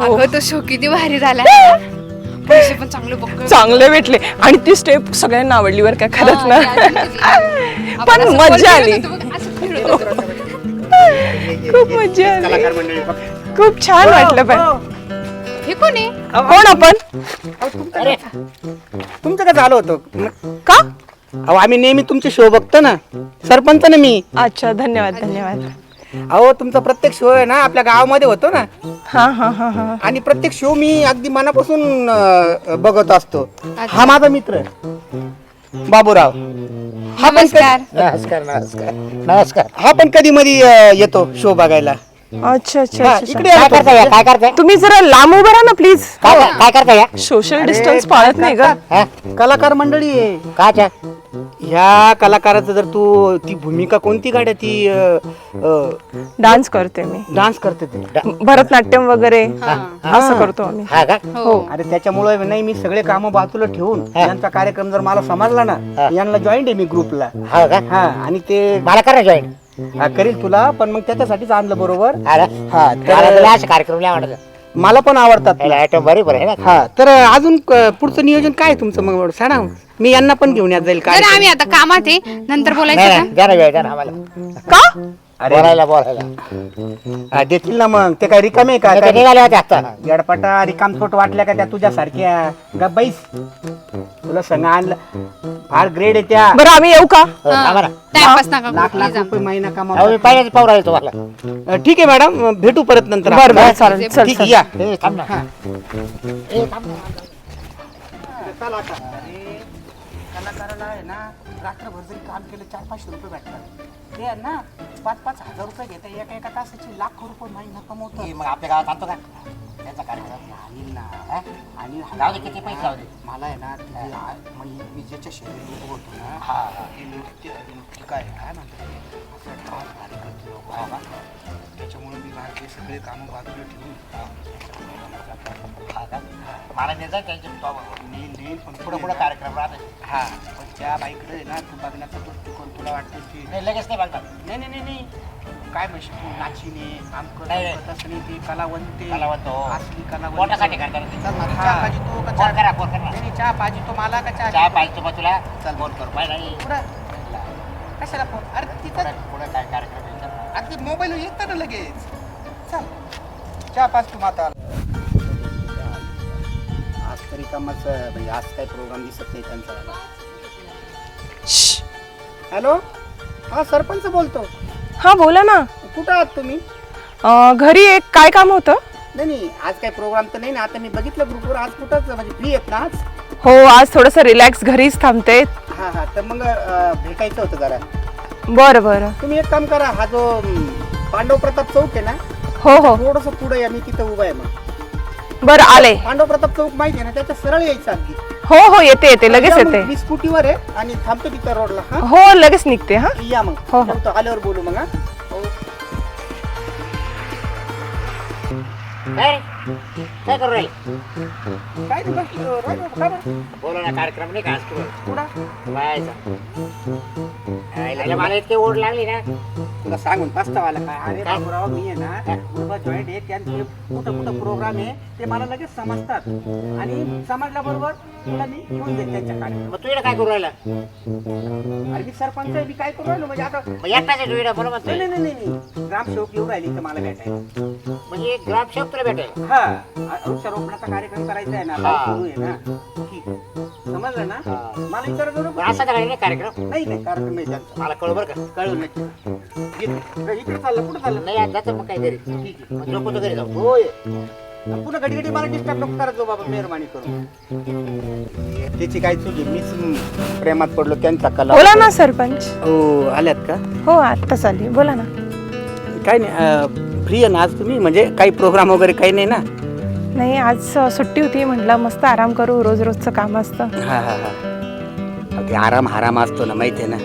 अगं तो शो किती भारी झाला. पैसे पण चांगले बघ चांगले भेटले. आणि ती स्टेप सगळ्यांना आवडली बरं का खरंच ना? पण मजा आली. खूप मजा आली. खूप छान वाटलं पण. हे. कोणी कोण आपण? अरे. तुमचं कसं आलं होतं? का? अहो आम्ही नेहमी तुमचे शो बघतो ना. सरपंच ना मी. अच्छा धन्यवाद धन्यवाद. अहो तुमचा प्रत्येक शो आहे ना आपल्या गावामध्ये होतो ना. हा हा हा हा. आणि प्रत्येक शो मी अगदी मनापासून अं, बघत असतो. हा माझा मित्र बाबूराव. हा पण नमस्कार. कधी- नमस्कार. नमस्कार नमस्कार. हा पण कधी मध्ये येतो शो बघायला. अच्छा अच्छा हा, अच्छा, इकडे अच्छा. या ना काय करताय? तुम्ही जरा लांब उभं राहा ना प्लीज काय काय करताय? या सोशल डिस्टन्स पाळत नाही का? हा? कलाकार मंडळी आहे. काच्या ह्या कलाकाराचं जर तू ती भूमिका कोणती गाड्या ती डान्स करते मी. डान्स करते ते. भरतनाट्यम वगैरे असं करतो आम्ही. हा का? हो. अरे त्याच्यामुळे नाही मी सगळे कामं बाजूला ठेवून यांचा कार्यक्रम जर मला समजला ना यांना जॉईंट आहे मी ग्रुपला. हा का? हा आणि ते मला करा जॉईन हा, करील तुला पण मग त्याच्यासाठीच आणलं बरोबर. हा? हा तर असे कार्यक्रम नाही आवडत. मला पण आवडतात आयटम बरोबर आहे ना. हा तर अजून क- पुढचं नियोजन काय आहे तुमचं मग? सांगा मी यांना पण घेऊन येत जाईल काय तर आम्ही आता कामात आहे. नंतर नाही बोलायचं नाही द्या ना वेळ द्या ना आम्हाला. का? बोलायला बोलायला. हा, देतील ना मग. ते काय रिकामे आहे का? नाही तर काय निघाले होते आता. गडपटा रिकामफोट वाटल्या का त्या तुझ्या सारख्या गब्बाईस तुला संग आणलं. फार ग्रेड आहे त्या. बरं आम्ही येऊ का? हो. टाइमपास नका लाख करू, लाख please. रुपये महिना अहो, कमाव मी पहिल्याच पाहू राहिलो तुम्हाला ठीक आहे मॅडम. भेटू परत नंतर बरं बरं. चालेल चल ठीक आहे या. ए, थांब ना. ए, थांब ना. चला आता. अरे, कलाकाराला आहे ना रात्रभर जरी काम केलं चार पाचशे रुपये भेटतात. ते आहे ना पाच पाच हजार रुपये घेता एका एका तासाची लाख रुपये महिना कमवतात. ए, मग आपल्या गावात आणतो का? त्याचा कार्यक्रम आणील ना हा? आणि जाऊ दे किती पैसे जाऊ दे. मला आहे ना तिथे आ- म्हणजे मी ज्याच्या उभं होतो ना. हा ते नृत्य नृत्य काय काय म्हणतात ते? असं डान्स भारी करते लोकं, हा का? त्याच्यामुळे मी माझे सगळे कामं बाजूला ठेवून हा. का? मला नेजा त्यांच्या बरोबर नेईल नेईल पण पुढे पुढे कार्यक्रम राहते. हा. पण त्या बाईकडे ना तू बघण्याचा दृष्टिकोन तुला वाटतं की नाही लगेच नाही बघणार. नाही नाही नाही नाही. काय म्हणशील तू नाचिने आमकं नाही, नाही. तसं नाही ती कलावंते कलावंत, हो. असली कलावंत. पोटासाठी करतात ते. चल ना. चहा पाहिजे तो का फोन चहा? करा फोन करा. नाही नाही, चहा पाहिजे तो मला का चहा? चहा पाहिजे तुम्हाला तुला. चल. फोन करू. पाहिजे नाही पुढं. कशाला फोन? अरे तिथं पुढे पुढे काय कार्यक्रम आहे ते मोबाईल येतं ना लगेच. चल. चहा पाच तू माता. आज तरी कामाच म्हणजे आज काही प्रोग्राम दिसत नाही त्यांचा. हॅलो? हा सरपंच बोलतो. हा बोला ना. कुठं आहात तुम्ही? अं, घरी एक काय काम होतं? नाही नाही आज काही प्रोग्राम तर नाही ना. आता मी बघितलं ग्रुपवर आज कुठंच म्हणजे फ्री आहेत ना आज? हो आज थोडस रिलॅक्स घरीच थांबते. हा हा. तर मग अं, भेटायचं होतं जरा. बरं बरं. तुम्ही एक काम करा. हा जो अं, पांडव प्रताप चौक आहे ना? हो हो. थोडस पुढे या. मी तिथं उभा आहे मग. बरं आले पांडव प्रताप चौक माहिती आहे ना त्याच्या सरळ यायचं अगदी हो हो येते येते लगेच या मग, येते मी स्कूटीवर आहे आणि थांबतो तिथं रोडला हा हो लगेच निघते हा या मग हो, हो. आल्यावर बोलू मग हा हो. काय रे? काय करू राहिले? काय नाही? बोला ना. कार्यक्रम नाही का? आज कुठं? मला इतकी ओढ लागली ना. तुला सांगून पस्तावा आला काय? अरे? बाबूराव मी आहे ना जॉईंट आहे त्यांचे कुठं कुठं प्रोग्राम आहे ते मला लगेच समजतात. आणि समजल्याबरोबर तुला मी घेऊन जाईल त्यांच्या कार्यक्रम मग तू इकडे काय करू राहिला? अरे मी सरपंच आहे मी काय करू राहिलो? म्हणजे आता मग एकटाच आहे तू इकडे बरोबर? नाही नाही नाही नाही, नाही ग्रामसेवक येऊ राहिली तर मला भेटायला. म्हणजे ग्रामसेवक तुला भेटेल? हा. वृक्षारोपणाचा कार्यक्रम करायचा आहे ना हा. पाऊस सुरू आहे ना. ठीक आहे. समजलं ना? हा. मला असा काय नाही कार्यक्रम? नाही नाही कार्यक्रम आहे त्यांचा मला कळू बरं का? कळलं नक्की. इकडे इकडे चाललं कुठं चाललं? नाही आज जातो मग काय घरी ठीक आहे. मग झोपतो घरी जाऊ. होय. आणि पुन्हा घडी घडी मला डिस्टर्ब नको करत जाऊ बाबा मेहरबानी करून त्याची काय चुकी मीच प्रेमात पडलो त्यांचा कला. बोला ना सरपंच. हो आल्यात का? हो आत्ताच आली. बोला ना. काय नाही फ्री आहे ना आज तुम्ही? म्हणजे काही प्रोग्राम वगैरे काही नाही ना? नाही आज अ, सुट्टी होती. म्हटलं मस्त आराम करू. रोज रोजचं काम असतं. हा हा हा. ते आराम हाराम असतो ना माहिती आहे ना?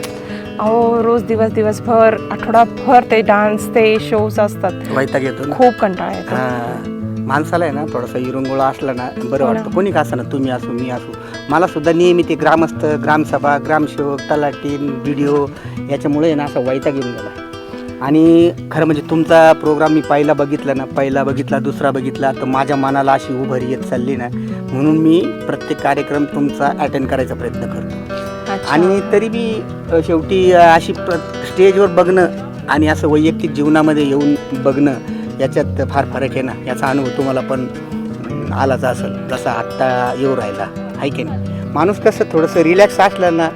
अहो रोज दिवस दिवसभर आठवडाभर ते डान्स ते शोज असतात. वैताग येतो ना? खूप कंटाळा येतो. हा. माणसाला आहे ना थोडासा इरुंगोळा असला ना बरं हो. वाटतं कोणी का असं ना तुम्ही असू मी असू मला सुद्धा नेहमी ते ग्रामस्थ ग्रामसभा ग्रामसेवक तलाटीन व्हिडिओ याच्यामुळे आहे ना असा वैताग येऊन गेला आणि खरं म्हणजे तुमचा प्रोग्राम मी पहिला बघितला ना पहिला बघितला दुसरा बघितला तर माझ्या मनाला अशी उभारी येत चालली ना म्हणून मी प्रत्येक कार्यक्रम तुमचा अटेंड करायचा प्रयत्न करतो. आणि तरी मी शेवटी अशी प्र स्टेजवर बघणं आणि असं वैयक्तिक जीवनामध्ये येऊन बघणं याच्यात फार फरक आहे ना? याचा अनुभव तुम्हाला पण आलाच असेल जसा आत्ता येऊ राहिला. आहे की नाही? माणूस कसं थोडंसं रिलॅक्स असलं ना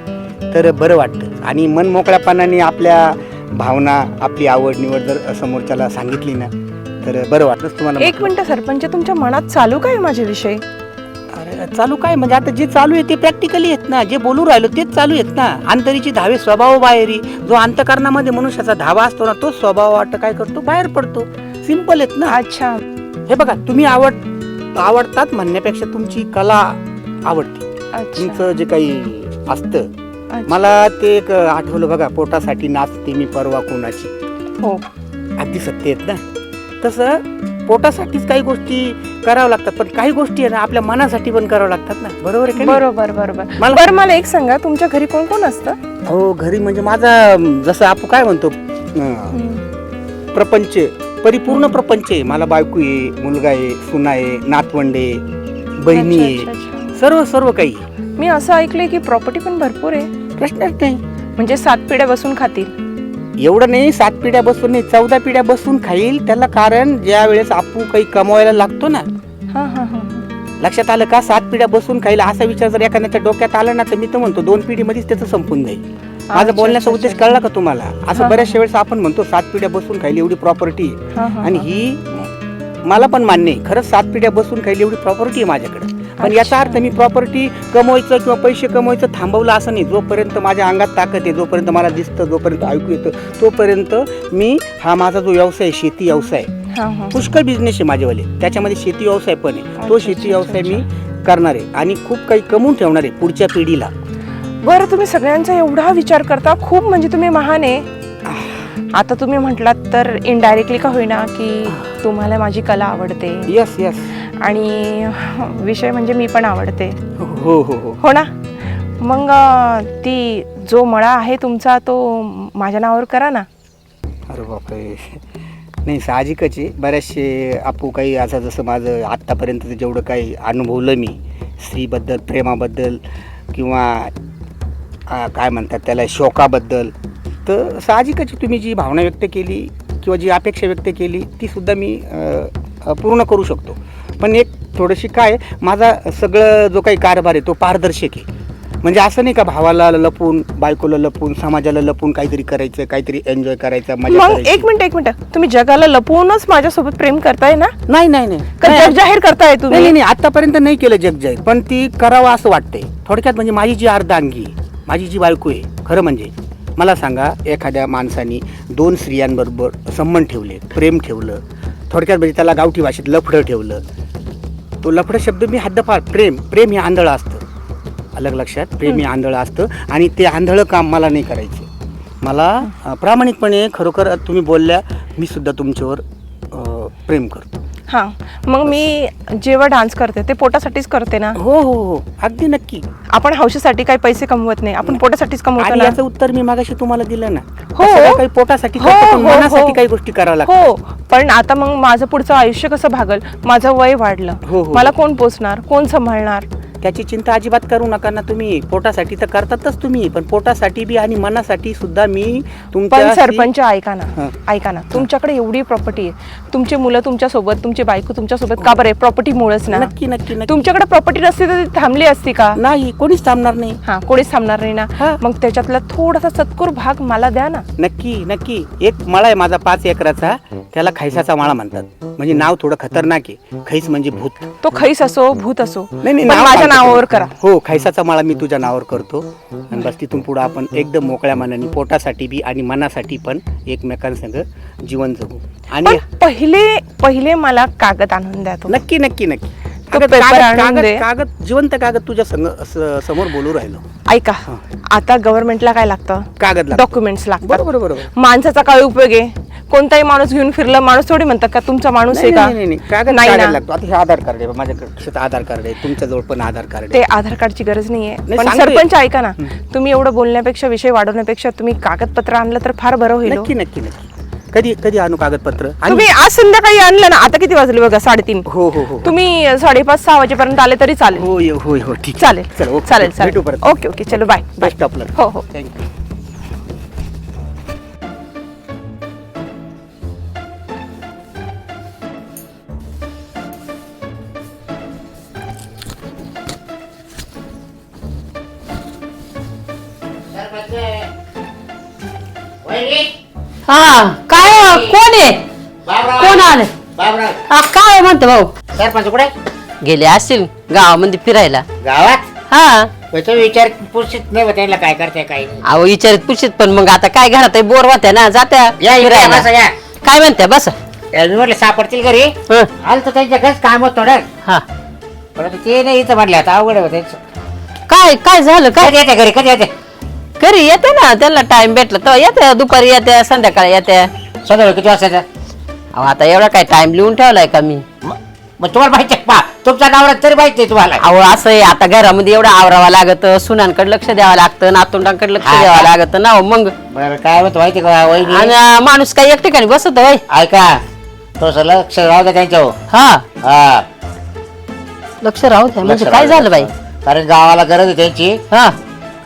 तर बरं वाटतं. आणि मन मोकळ्यापणाने आपल्या भावना आपली आवड निवड जर समोरच्याला सांगितली ना तर बरं वाटतं तुम्हाला एक मिनिट सरपंच तुमच्या मनात चालू काय माझ्याविषयी अरे चालू काय? म्हणजे आता जे चालू आहे ते प्रॅक्टिकली आहेत ना. जे बोलू राहिलो तेच चालू आहेत ना. अंतरीची धावे स्वभाव बाहेरी जो अंतकरणामध्ये मनुष्याचा धावा असतो ना तो स्वभाव वाटतं काय करतो? बाहेर पडतो. सिंपल आहेत ना. अच्छा. हे बघा तुम्ही आवड आवडतात म्हणण्यापेक्षा तुमची कला आवडते. अच्छा. तुमचं जे काही असतं. अच्छा. मला ते एक आठवलं बघा पोटासाठी नाचते मी परवा कोणाची. हो. अगदी सत्य आहेत ना. तसं पोटासाठीच काही गोष्टी कराव्या लागतात पण काही गोष्टी आहे ना आपल्या मनासाठी पण कराव्या लागतात ना. बरोबर आहे का नाही? बरोबर बरोबर. मला- बरं मला एक सांगा तुमच्या घरी कोण कोण असतं? हो घरी म्हणजे माझा अं, जसं आपण काय म्हणतो अं, प्रपंच. परिपूर्ण प्रपंच आहे. मला बायको आहे मुलगा आहे सुना आहे नातवंडे बहिणी अच्छा, आहे. अच्छा, अच्छा. सर्व सर्व काही. आहे. मी असं ऐकलंय की प्रॉपर्टी पण भरपूर आहे. प्रश्नच नाही. म्हणजे सात पिढ्या बसून खातील. एवढं नाही सात पिढ्या बसून नाही चौदा पिढ्या बसून खाईल. त्याला कारण ज्या वेळेस आपू काही कमवायला लागतो ना हा हा हा. लक्षात आलं का सात पिढ्या बसून खाईल? असा विचार जर एखाद्याच्या डोक्यात आला ना तर मी तर म्हणतो दोन पिढीमध्येच त्याचं संपून जाईल. माझा बोलण्याचा उद्देश. कळला का तुम्हाला असं. बऱ्याचशा वेळेस आपण म्हणतो सात पिढ्या बसून खाईल एवढी प्रॉपर्टी आणि हा. मला पण मान्य आहे खरंच सात पिढ्या बसून खाईल एवढी प्रॉपर्टी आहे माझ्याकडे पण याचा. अर्थ मी प्रॉपर्टी कमवायचं किंवा पैसे कमवायचं थांबवलं असं नाही जोपर्यंत माझ्या अंगात ताकद आहे जोपर्यंत मला दिसतं जोपर्यंत ऐकू येतं तोपर्यंत मी हा माझा जो व्यवसाय शेती व्यवसाय. पुष्कळ बिझनेस आहे माझेवाले त्याच्यामध्ये शेती व्यवसाय पण आहे तो शेती व्यवसाय. मी करणार आहे आणि खूप काही कमवून ठेवणार आहे पुढच्या पिढीला बरं तुम्ही सगळ्यांचा एवढा विचार करता खूप म्हणजे तुम्ही महान आहे. आता तुम्ही म्हटलात तर इनडायरेक्टली का होईना की तुम्हाला माझी कला आवडते? यस यस आणि विषय म्हणजे मी पण आवडते. हो हो हो. हो ना? मग ती जो मळा आहे तुमचा तो माझ्या नावावर करा ना. अरे बापरे. नाही साहजिकच आहे. बरेचसे आपू काही असं जसं माझं आत्तापर्यंत जेवढं काही अनुभवलं मी स्त्रीबद्दल प्रेमाबद्दल किंवा काय म्हणतात त्याला शोकाबद्दल. तर साहजिकच तुम्ही जी भावना व्यक्त केली किंवा जी अपेक्षा व्यक्त केली ती सुद्धा मी पूर्ण करू शकतो. पण एक थोडीशी काय माझा सगळं जो काही कारभार आहे तो पारदर्शक आहे. म्हणजे असं नाही का भावाला लपून बायकोला लपून समाजाला लपून काहीतरी करायचं काहीतरी एन्जॉय करायचं मग. एक मिनिट एक मिनिट. तुम्ही जगाला लपवूनच माझ्यासोबत प्रेम करताय ना? नाही नाही नाही. जाहीर करताय तुम्ही? नाही नाही, आतापर्यंत नाही केलं जग जाहीर पण ती करावं असं वाटतंय. थोडक्यात म्हणजे माझी जी अर्धांगी माझी जी बायको आहे खरं म्हणजे मला सांगा एखाद्या माणसाने दोन स्त्रियांबरोबर संबंध ठेवले प्रेम ठेवलं थोडक्यात म्हणजे त्याला गावठी भाषेत लफडं ठेवलं. तो लफडं शब्द मी हद्दपार प्रेम प्रेम हे आंधळं असतं. अलग लक्षात प्रेम हे आंधळं असतं आणि ते आंधळं काम मला नाही करायचं. मला प्रामाणिकपणे खरोखर तुम्ही बोलल्या मी सुद्धा तुमच्यावर प्रेम करतो. हा. मग मी जेव्हा डान्स करते ते पोटासाठीच करते ना? हो हो हो. अगदी नक्की. आपण हौशीसाठी काही पैसे कमवत नाही. आपण पोटासाठीच कमवतो आणि ना? याचं उत्तर मी मागाशी तुम्हाला दिलं ना. हो. सगळं काही पोटासाठी हो, करतो, पण हो, मनासाठी हो. काही गोष्टी कराव्या लागतात. हो पण आता मग माझं पुढचं आयुष्य कसं भागल? माझं वय वाढलं. हो. मला कोण पोचणार कोण सांभाळणार? त्याची चिंता अजिबात करू नका ना तुम्ही. पोटासाठी तर करतातच तुम्ही पण पोटासाठी बी आणि मनासाठी सुद्धा मी पण तुमच्या सरपंच ऐका ना. ऐका ना. तुमच्याकडे एवढी प्रॉपर्टी आहे. तुमची मुलं तुमच्यासोबत तुमची बायको तुमच्यासोबत का बरे प्रॉपर्टी मुळेच ना. नक्की नक्की नक्की. तुमच्याकडे प्रॉपर्टी नसती तर ती थांबली असती का? नाही कोणीच थांबणार नाही. हा कोणीच थांबणार नाही ना. हा. मग त्याच्यातला थोडासा चतकूर भाग मला द्या ना. नक्की नक्की. एक मळा आहे माझा पाच एकराचा. त्याला खैसाचा माळा म्हणतात. म्हणजे नाव थोडं खतरनाक आहे. खैस म्हणजे भूत. तो खैस असो भूत असो. नाही नाही पण नाव माझ्या सांगतो नावावर. करा. हो खैसाचा माळा मी तुझ्या नावावर करतो. आणि बस तिथून पुढे आपण एकदम मोकळ्या मनाने पोटासाठी बी आणि मनासाठी पण एकमेकांसंग जीवन जगू. आणि पण पहिले पहिले मला कागद आणून द्या तो नक्की नक्की नक्की. कागद पेपर कागद- आणून कागद दे. कागद जिवंत कागद तुझ्या संग स- समोर बोलू राहिलो. ऐका आता गव्हर्नमेंटला काय लागतं? कागद लागतो. डॉक्युमेंट्स लागतात. बरोबर बरोबर माणसाचा काय उपयोग आहे? कोणताही माणूस घेऊन फिरला माणूस थोडी म्हणतात का तुमचा माणूस नाही आहे का? नाही, नाही नाही. कागद नाही कागद ना. लागतो. आता हे आधार कार्ड आहे माझ्याकडे आधार कार्ड आहे तुमच्या जवळ पण आधार कार्ड ते आधार कार्डची गरज नाहीये. नाही, पण. सरपंच ऐका ना. तुम्ही एवढं बोलण्यापेक्षा विषय वाढवण्यापेक्षा तुम्ही कागदपत्र आणलं तर फार बरं होईल हो. नक्की नक्की नक्की. कधी कधी आणू कागदपत्र? आणि. तुम्ही आज संध्याकाळी आणलं ना आता किती वाजले बघा साडेतीन. हो हो हो. तुम्ही साडेपाच सहा वाजेपर्यंत आले तरी चालेल. हो ये- होय हो ठीक चालेल. चल ओके चालेल भेटू चालेल. परत. ओके ओके चलो बाय बस स्टॉपला हो हो. थँक्यू हा काय हो? कोण आहे? बाबराव. कोण आलं? बाबराव. हा काय म्हणतो भाऊ? सरपंच कुठे? गेले असतील गावामध्ये फिरायला. गावात? हा. तो विचार पुरशीत नाही होत त्यांना काय करते काय नाही. अहो विचारित पुशीत पण मग आता काय घरात बोर होत्या ना जात्या या इकडे फिरायला. बसा, या. काय म्हणत्या? बस. या, मी म्हटलं सापडतील घरी? हं, आलं तर त्यांच्या घरच काम होत थोडं हा. ते नाही इथं म्हटलं आता अवघड होतं. काय काय झालं? काय? कधी येते घरी? कधी येते घरी येते ना त्यांना टाइम भेटला तर येते दुपारी येते संध्याकाळी येते. संध्याकाळी किती वाजता अहो आता एवढा काय टाइम लिहून ठेवलाय का मी? मग तुम्हाला माहिती आहे पा तुमचा नवरा तरी माहिती आहे तुम्हाला. अहो असं आहे आता घरामध्ये एवढं आवरावं लागत सुनांकडे लक्ष द्यावं लागतं नातुंडांकडे लक्ष हा, द्यावं हा. लागतं ना हो मग. बरं काय होतं माहिती का वहिनी? आणि माणूस काही एक ठिकाणी बसत होय? ऐका थोडस लक्ष राहू द्या त्यांच्यावर हा. हा. लक्ष राहू द्या म्हणजे लक्ष काय राहू द्या. झालं बाई? कारण गावाला गरज आहे त्यांची. हा.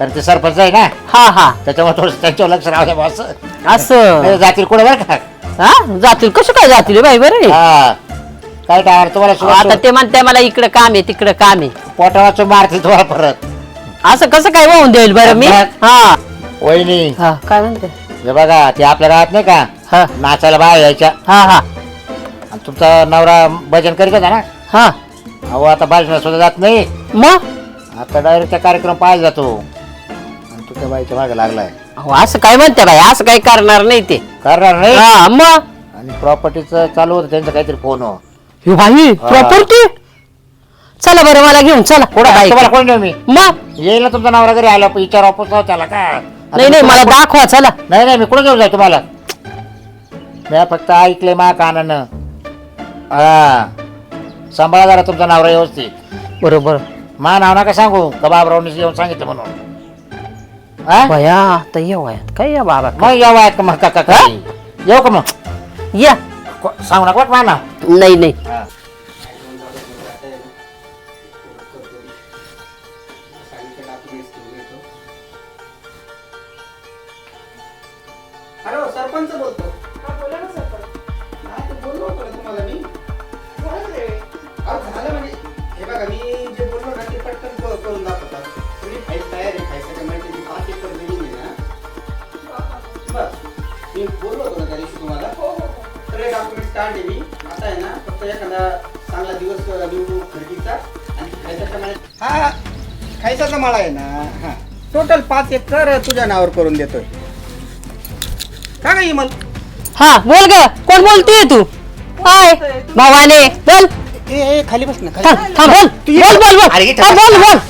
कारण ते सरपंच आहे ना. हा हा. त्याच्यामुळे थोडस त्यांच्यावर लक्ष राहू द्या बॉस. असं. जातील कुठे बरं का? हा? जातील? कसं काय जातील हे बाई बरं हा. काय टायर तुम्हाला आता ते म्हणते मला इकडे काम आहे तिकडे काम आहे. पोटावाचं मारतील तुम्हाला परत. असं कसं काय वाहून देईल बरं मी. हा. वहिनी. हा काय म्हणते? हे बघा ते आपल्या गावात नाही का? हा. नाचायला बाहेर यायच्या. हा हा. आणि तुमचा नवरा भजन करीत होता ना? हा. अहो आता भाषण सुद्धा जात नाही. मग? आता डायरेक्ट कार्यक्रम पाहायला जातो. त्या बाईच्या मागे लागलाय. अहो, असं काय म्हणते बाई? असं काही करणार नाही ते. करणार नाही? हा मग? आणि प्रॉपर्टीचं चालू होतं त्यांचं काहीतरी फोन हो बाई प्रॉपर्टी चला बरं मला घेऊन चला. बाई तुम्हाला कोण नेऊ मी? मग? येईल ना तुमचा नवरा घरी आला विचार वापस त्याला का आता नाही नाही मला दाखवा चला. नाही नाही मी कुठे घेऊन जाऊ तुम्हाला? मी फक्त ऐकलंय मा कानानं. हा. सांभाळा जरा तुमचा नवरा व्यवस्थित. बरोबर. मा नाव नका सांगू का बाबरावनी येऊन सांगितलं म्हणून. हा बया आता ये वयात काय या बाबा मग येऊ आहेत का मग काका? येऊ का मग या सांगू नका बरं मा नाव नाही नाही टोटल पाच एकर तुझ्या नावावर करून देतोय. का ग इमल. हा बोल ग कोण बोलतीये तू? हाय भावाने बोल. ए ए, खाली बस ना थांब खाली. थांब बोल. बोल बोल बोल. अरे, इथं हा, बोल बोल.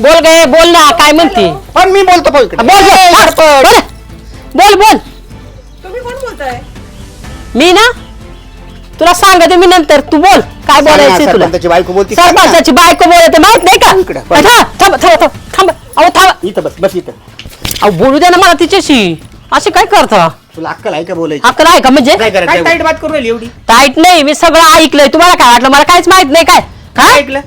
बोल गे बोल ना काय म्हणते? पण मी बोलतो हा, इकडे. बोल बोल. हा, बोल. बोल बोल. तुम्ही कोण बोलताय? मी ना? तुला सांगते मी नंतर. तू बोल. काय बोलायचं तुला? सरपंचाची बायको बोलती. सरपंचाची बायको बोलते माहीत नाही का? इकडं, हा, थांब थांब थांब थांब. अहो थांब. इथं बस बस इथं. अहो बोलू दे ना मला तिच्याशी. असे काय करता? तुला अक्कल आहे का बोलायची? अक्कल आहे का? म्हणजे? काय करायचं? काय बात करू राहिली एवढी? टाईट नाही मी सगळं ऐकलंय. तुम्हाला काय वाटलं? मला काहीच माहीत नाही काय? काय? ऐकलं?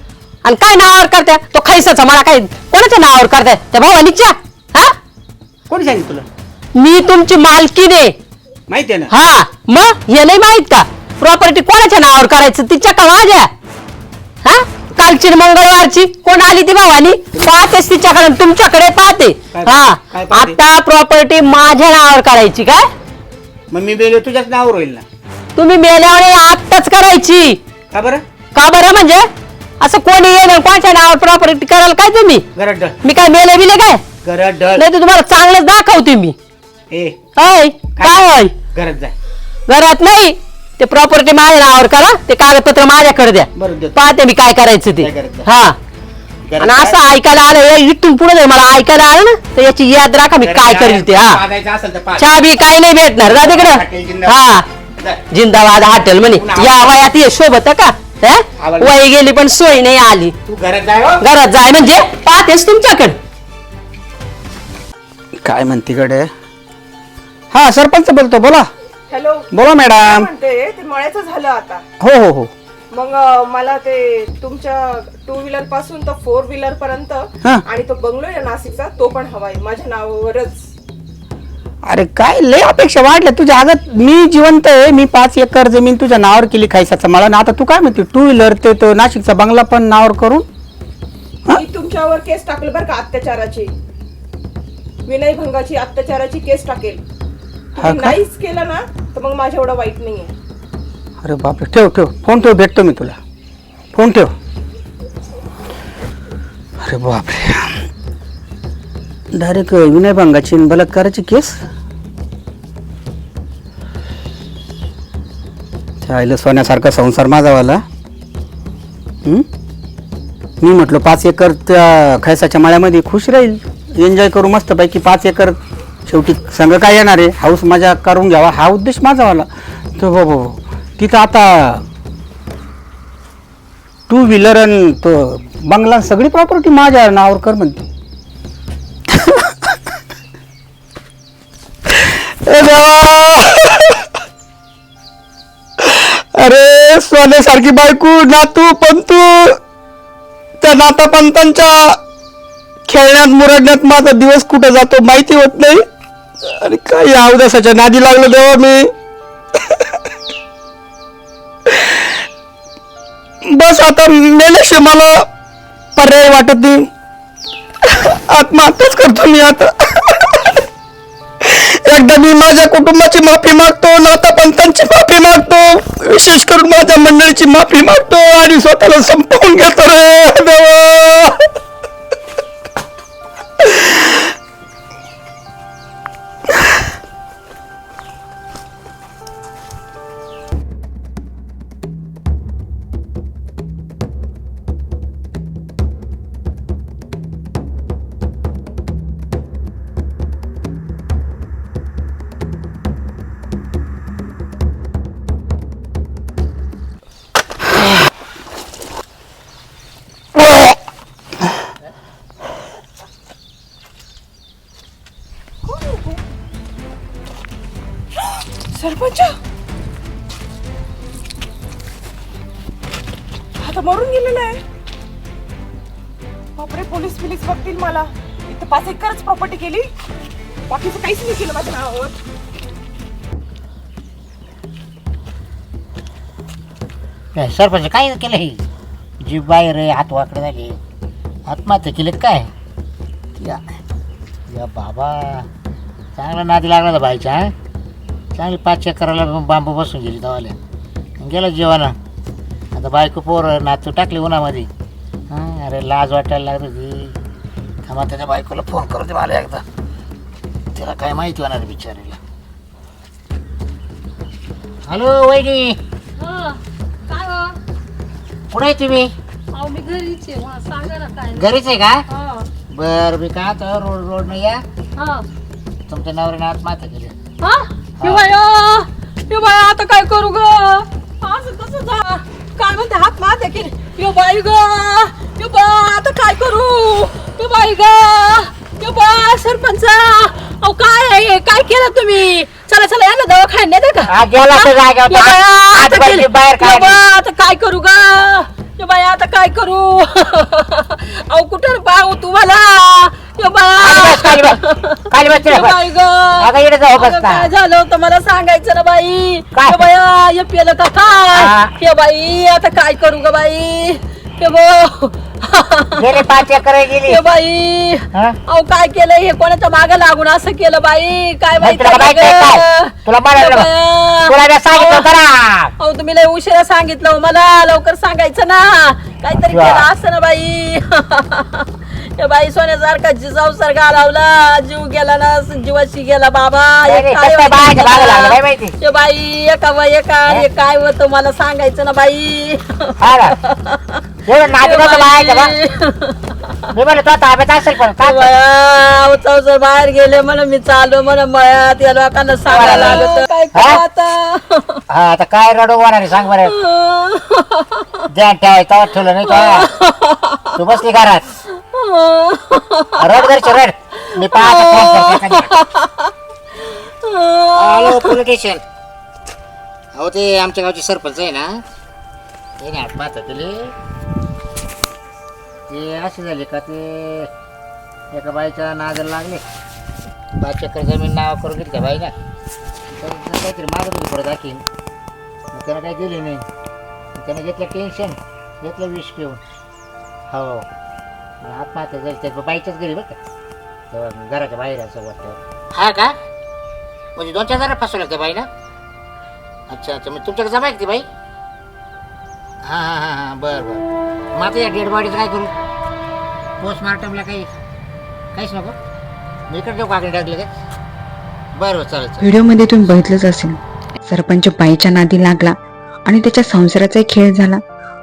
आणि काय नावावर करत्या? तो खैसाचा मला काय कोणाच्या नावावर करताय? त्या भावानीच्या? हा? कोणी सांगितलं तुला? मी तुमची मालकीन आहे. माहिती आहे ना? हा. मग? हे नाही माहीत का? प्रॉपर्टी कोणाच्या नावावर करायचं? तिच्या का माझ्या? हा? कालची न मंगळवारची. कोण आली ती भावानी? पाहतेच तिच्याकडे तुमच्याकडे पाहते. हा. काय पाहते? आता प्रॉपर्टी माझ्या नावावर करायची काय मग मी बेलो तुझ्याच नावावर होईल ना? तुम्ही मेल्यावर आत्ताच करायची. का बरं? का बरं म्हणजे? असं कोणी येणार कोणाच्या नावावर प्रॉपर्टी कराल काय तुम्ही? घरात मी काय मेले बिले काय? घरात नाही तर तुम्हाला चांगलंच दाखवते मी. ए. होय काय? होय घरात जाय घरात नाही. ते प्रॉपर्टी माझ्या नावावर करा ते कागदपत्र माझ्याकडे द्या बरं देतो पाहते मी काय करायचं ते काय करायचं? हा आणि असं ऐकायला आलं हे इथून पुढे जर मला ऐकायला आलं ना तर याची याद राखा मी काय. करील ते हा असेल तर. चहा बी काही नाही भेटणार जा हॉटेल तिकडं जिंदाबाद. हा. जिंदाबाद हॉटेल म्हणे पुन्हा या वयात ये शोभत का हे? आवडलं. वय गेली पण सोय नाही आली तू घरात जाय हो. घरात जाय म्हणजे पाहतेस तुमच्याकडे काय म्हणते कडे हा सरपंच बोलतो बोला हॅलो. बोला मॅडम. म्हणते? ते मळ्याचं झालं आता. हो हो हो. मग अं, मला ते तुमच्या टू व्हीलरपासून तर फोर व्हीलर पर्यंत हा. आणि तो बंगलो आहे नाशिकचा तो पण हवाय माझ्या नावावरच. अरे काय? लय अपेक्षा वाढल्या. तुझ्या अगं मी जिवंत आहे. मी पाच एकर जमीन तुझ्या नावावर केली खायसाचा. मला ना आता तू काय म्हणते? टू व्हीलर ते तो नाशिकचा बंगला पण नावावर करून? मी तुमच्यावर केस टाकलं बरं का अत्याचाराची? विनय भंगाची अत्याचाराची केस टाकेल. तुम्ही का? नाहीच केलं ना तर मग माझ्या एवढा वाईट नाहीये. अरे बापरे ठेव ठेव. फोन ठेव भेटतो मी तुला. फोन ठेव. अरे बापरे. डायरेक्ट विनय भंगाची आणि बलात्काराची केस? त्या आईला सोन्यासारखा संसार माझावाला हं? मी म्हटलं पाच एकर त्या खैसाच्या माळ्यामध्ये खुश राहील. एन्जॉय करू मस्तपैकी पाच एकर शेवटी संघ काय येणार आहे? हाऊस मजा करून घ्यावा. हा उद्देश माझावाला तो हो हो हो. तिथं आता टू व्हीलर आणि तो बंगला सगळी प्रॉपर्टी माझ्या नावावर कर म्हणते. ए देवा! अरे सोन्यासारखी बायको नातू पंतू त्या नाता पंतांच्या खेळण्यात मुरडण्यात माझा दिवस कुठं जातो माहिती होत नाही. आणि काय या नादी लागलो देवा मी? बस आता मेल्याशिवाय मला पर्याय वाटत नाही. आत्महत्याच करतो मी आता. एकदा मी माझ्या कुटुंबाची माफी मागतो नाता पंतांची माफी मागतो विशेष करून माझ्या मंडळीची माफी मागतो आणि स्वतःला संपवून घेतो रे देवा. सरपंच! आता मरून गेलेला आहे. बापरे पोलीस बिलीस बघतील मला. इथं पाच एकरच प्रॉपर्टी केली. बाकीचं काहीच नाही केलं माझ्या नावावर. काय सरपंच काय केलं हे? जी बाहेर आहे हात वाकडे झाली. आत्महत्या केली का काय? या या बाबा. चांगला नादी लागला होता बाईच्या चांगली पाच करायला बांबू बसून गेली दवाल्या गेलं जेवाना. आता बायको पोर नातू टाकली उन्हामध्ये. हां अरे लाज वाटायला लागली होती. थांबा त्याच्या बायकोला फोन करू दे मला एकदा. तिला काय माहिती होणार बिचारीला. हॅलो वहिनी. काय हो? कुठे आहे तुम्ही? अहो मी घरीच आहे. मला सांगा ना काय. घरीच आहे का? हा. बर मी का तर रोड रोड नाही या? हा. तुमच्या नवऱ्याने आत्महत्या केली. हा? हे बाया हे बाया आता काय करू ग असं कसं जा काय म्हणते हात माते की यो बाई ग यो बा आता काय करू यो बाई ग यो बा सरपंच अहो काय आहे? काय केलं तुम्ही चला चला या ना दवाखान्यात येते का हा, गेला तो? जागेवर. यो बाया, हात आता. बाहेर यो काढली. बा, आता काय करू ग यो बाया आता काय करू अहो कुठं पाहू तुम्हाला यो खाली बस, खाली बाया बस. खाली बस तिला यो बस. बाई ग अगं, इकडे जाऊ अगं, बस ना. काय झालं होतं मला सांगायचं ना बाई काय? हे बाया हे पेलं का काय हा. हे बाई आता काय करू ग बाई हे बो गेले पाच एकर गेली हे बाई हा? अहो काय केलं हे कोणाच्या माग लागून असं केलं बाई काय मग माहिती तुला माहीत नाही काय? तुला म्हणायला बघ. तुला मी सांगितलं होतं ना अहो तुम्ही लय उशिरा सांगितलं हो मला लवकर सांगायचं ना काहीतरी. केलं असतं ना बाई या बाई सोन्यासारखा जी संसार घालावला जीव गेला ना जीवाशी गेला बाबा. हे नाही, काय कसं काय बाळाच्या वाटलं मागं लागलं, मला? काय माहिती? बाई एका वय एका हे? काय होतं मला सांगायचं ना बाई. हा ना एवढं नादी नव्हतं बाळायचं बा. मी म्हणलं तो ताब्यात असेल पण काय बाया, चौसर बाहेर गेले म्हण मी चालू म्हण मळ्यात. या लोकांना सांगायला लागलं तर काय करू? आता? हा आता काय रडू आहे सांग बरं. ध्यान ठेवलं नाही तू बसली घरात. रड घरचे रड मी पाहतो फोन करतो एखाद्या. हॅलो पोलीस स्टेशन अहो ते आमच्या गावचे सरपंच आहे ना त्याने आत्महत्या केली ते असे झाले का ते एका बाईच्या नादाला लागले. पाच चक्कर जमीन नाव करून घेतली त्या बाईला तर तिला काहीतरी मागत होती परत आणखीन मग त्यानं काही दिली नाही. मग त्यानं घेतलं टेन्शन घेतलं विष पिऊन. हो. आत्महत्या झाली त्या बाईच्याच घरी बरं का. तेव्हा घराच्या बाहेर असं वाटतं हा का? म्हणजे दोन चार जरा फसवलं त्या बाईला अच्छा अच्छा मग तुमच्याकडे जमा आहे का ती बाई? हां हां हां हां बरं बरं. मग आता या डेड बॉडीचं काय करू? पोस्टमार्टमला काही काहीच नको? मी इकडे देऊ कागद टाकले काय बरं बरं चालेल चालेल. व्हिडिओमध्ये तुम्ही बघितलंच असेल. सरपंच बाईच्या नादी लागला आणि त्याच्या संसाराचा खेळ झाला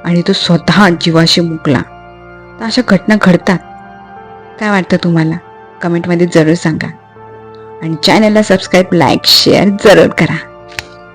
आणि तो स्वतः जीवाशी मुकला. तर अशा घटना घडतात. काय वाटतं तुम्हाला? कमेंटमध्ये जरूर सांगा. आणि चॅनलला सबस्क्राईब लाईक शेअर जरूर करा.